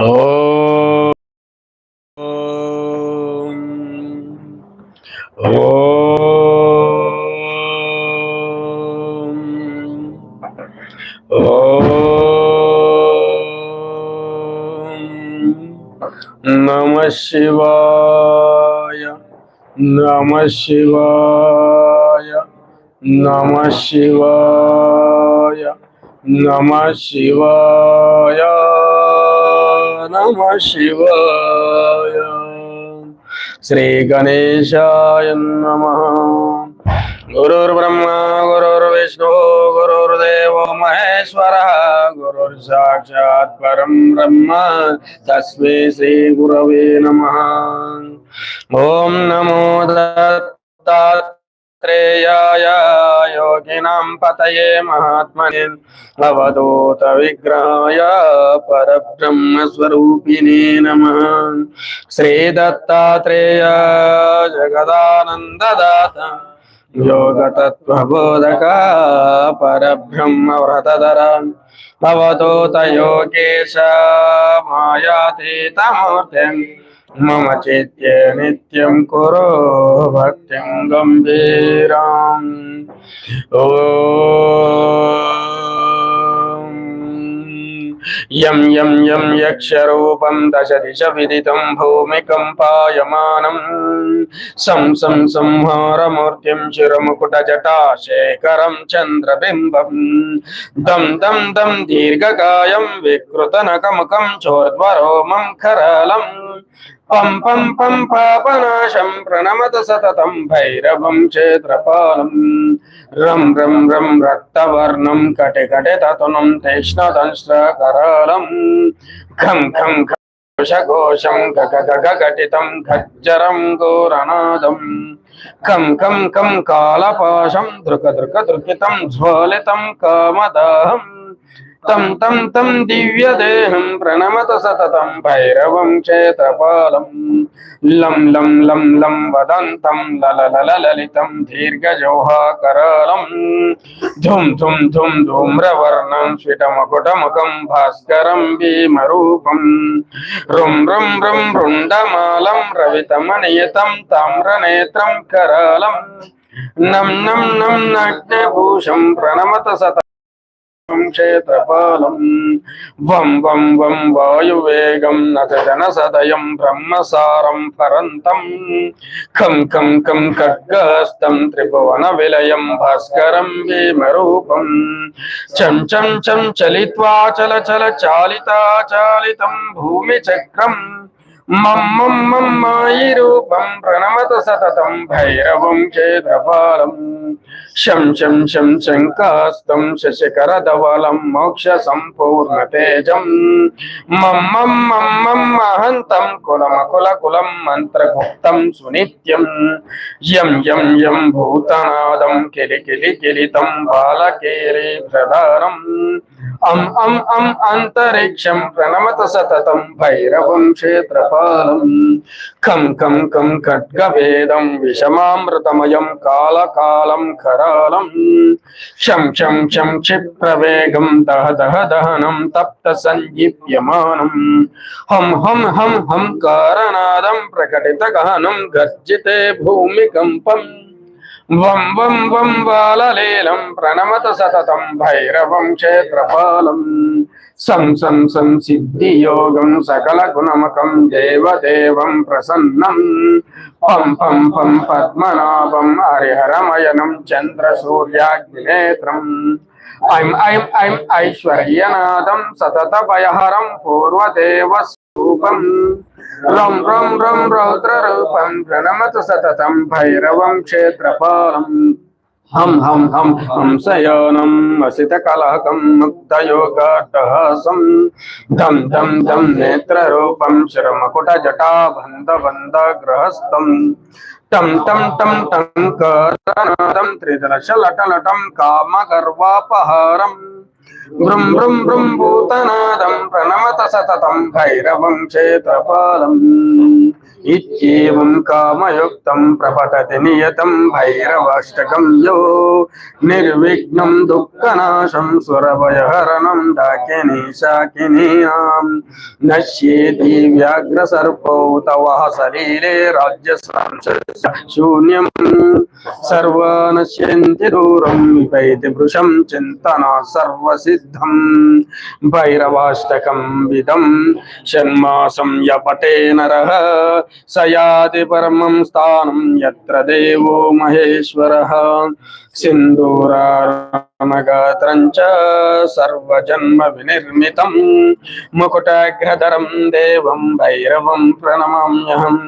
Oh. Um, um, um, Namah Shivaya. నమ శివాయ నమ శివాయ నమ శివాయ నమ శివాయ శ్రీ గణేశాయ నమ గురుర్బ్రహ్మ గురుర్విష్ణు గురుర్దేవ మహేశ్వర గురుర్ సాక్షాత్ పరం బ్రహ్మ తస్మై శ్రీ గురవే నమ ॐ नमो दत्तात्रेयाय योगिनां पतये महात्मने अवधूतविग्रहाय परब्रह्मस्वरूपिणे नमः। श्रीदत्तात्रेय जगदानन्ददाता, योगतत्त्वबोधक, परब्रह्मव्रतधर अवधूतयोगेश मायातीतमूर्तिम् పరబ్రహ్మ వ్రతధర అవధూత యోగేశ మాయాతీతమూర్తి మమ చిత్తే నిత్యం కురు భక్తిం గంభీరాం ఓం యం యం యం యక్షరూపం దశ దిశ విదితం భూమికంపాయమానం సం సం సంహారమూర్తిం శిరముకుట జటాశేఖరం పం పం పం పాపనాశం ప్రణమత సతతం భైరవం క్షేత్రపాలం రం రం రం రక్తవర్ణం కటి కటి తతునం తీక్ష్ణదంశ్రకరాళం ఘం ఘం ఘోషఘోషం గగ గగ ఘటితం ఖజ్జరం ఘోరనాదం. కం కం కం కాళపాశం దృక దృక దృకితం జ్వలితం కామదాహం. తం తం తం దివ్యదేహం ప్రణమత సతతం భైరవం క్షేత్రపాలం. లం లం లం లం వదంతం లలలలలితం లల దీర్ఘజౌహాకరాళం. ధుం ధుం ధుం ధూమ్రవర్ణం స్ఫిటమకుటముఖం భాస్కరం భీమరూపం. రుం రుం రుం రుండమాలం రవితమనియతం తామ్రనేత్రం కరాళం. నం నం నం నగ్నభూషం ప్రణమత సత క్షేత్రపాలం. వం వం వం వాయువేగం నచజన సదయం బ్రహ్మసారం పరంతం. ఖం ఖం ఖం ఖడ్గస్తం త్రిభువన విలయం భాస్కరం భీమరూపం. చం చం చం చలిత్వా చల చల చాలితా చాలితం భూమి రూపం ప్రణమత సతతం భైరవం క్షేత్రపాలం శం శం శం శంకాస్తం శశికరధవలం మోక్ష సంపూర్ణ తేజం మం మం మహంతం కులమకుల కులం మంత్రగుప్తం సునిత్యం యం యం యం భూతనాదం కిలి కిలి కిలితం బాలకేరి ప్రధానం అం అం అం అంతరిక్షం ప్రణమత సతతం భైరవం క్షేత్రపాలం. కం కం కం ఖడ్గవేదం విషమామృతమయం కాలకాలం కరాళం శం శం శం క్షిప్రవేగం దహ దహ దహనం తప్త సంజీప్యమానం హం హం హం హం కారనాదం ప్రకటిత గహనం గర్జితే భూమికంపం. వం వం వం బాలలీలం ప్రణమత సతతం భైరవం క్షేత్రపాలం. సం సం సం సిద్ధియోగం సకల గుణమకం దేవదేవం ప్రసన్నం. పం పం పం పద్మనాభం హరిహరమయనం చంద్ర సూర్యాగ్నినేత్రం. ఐం ఐం ఐం ఐశ్వర్యనాథం సతత భయహరం పూర్వదేవ रूपम्। रं रं रं रौद्ररूपं प्रणमत सततम भैरवं क्षेत्रपालम्। हम हम हम हंसयानम् असितकलहकं मुग्धयोगाटहासं दं दं दं नेत्ररूपं तम तम टम टम टङ्करनादं काम कामगर्वापहारम्। టం టం టం భూతనాదం ప్రణమత సతతం భైరవం క్షేత్రపాలం. ఇత్యేవం కామయుక్తం ప్రపతతి నియతం భైరవాష్టకం యో. నిర్విఘ్నం దుఃఖనాశం సురభయహరణం డాకిని శాకినీనాం నశ్యేతి వ్యాఘ్ర సర్పౌ తవ సలీలే రాజ్య శూన్యం. సర్వానశ్యంతి దూరం విపైతి వృషం చింతన సర్వసిద్ధం. భైరవాష్టకం విదం. షణ్మాసం యపటే నరః. సయాతి పరమం స్థానం యత్ర దేవో మహేశ్వరः సింధూరానగాత్రం చ సర్వజన్మ వినిర్మితం ముకుటాగ్రధరం దేవం భైరవం ప్రణమామ్యహం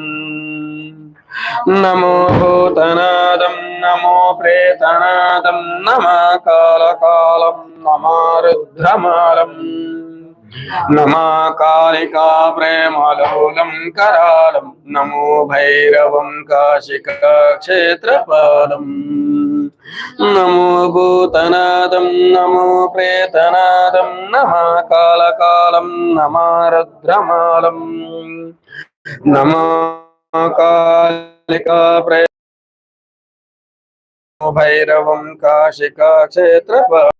నమో భూతనాదం నమో ప్రేతనాదం నమ కాళకాలం నమా రుద్రమాలం నమా కాళికా ప్రేమలోలం కరాళం నమో భైరవం కాశికా క్షేత్రపాలం నమో భూతనాదం నమో ప్రేతనాదం నమా కాళకాలం నమా రుద్రమాలం నమో కాళికా ప్రే భైరవం కాశికా క్షేత్రపాలం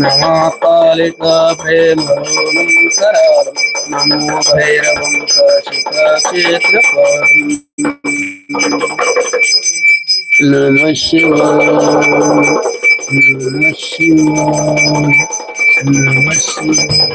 నమో కాళికా ప్రేమలోలం కరాలం నమో భైరవం కాశికా క్షేత్రపాలం నమ శివాయ నమ శివాయ నమ నమ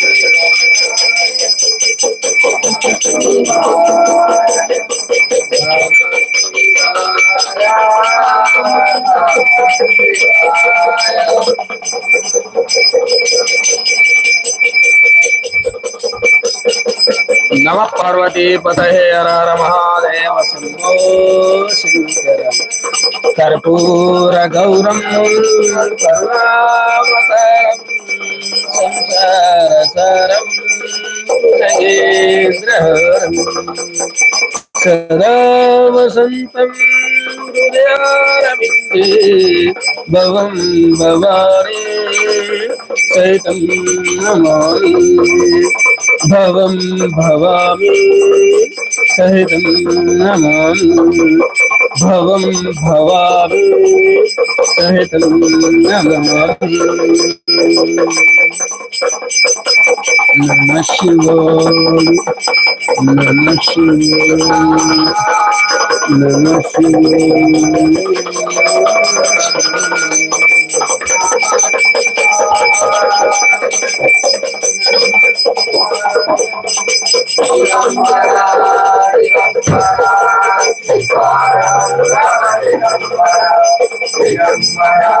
पार्वती पतहे हर हर महादेव शम्भो शङ्कर। कर्पूर गौर संसारसरं नगेन्द्रहरं सदा वसन्तं हृदयारविन्दे भवं चैतं नमामि भवं भवामि सहितं नमामि भवं भवामि सहितं नमामि नमः शिवाय नमः शिवाय नमः शिवाय Thank you.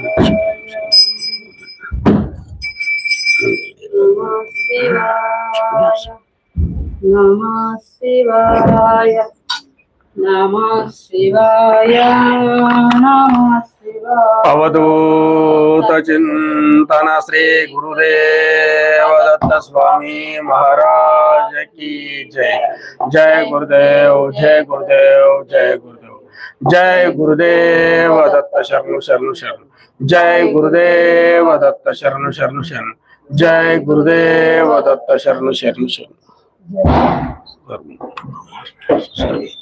नमः शिवाय। नमः शिवाय। नमः अवधूतचिन्तन श्रीगुरुदेव महाराज की जय। जय गुरुदेव जय गुरुदेव जय गुरुदेव। जय गुरुदेव दत्त शरण शरण शरण। जय गुरुदेव दत्त शरण शरण शरण। जय गुरुदेव दत्त शरण शरण शरण। Sorry.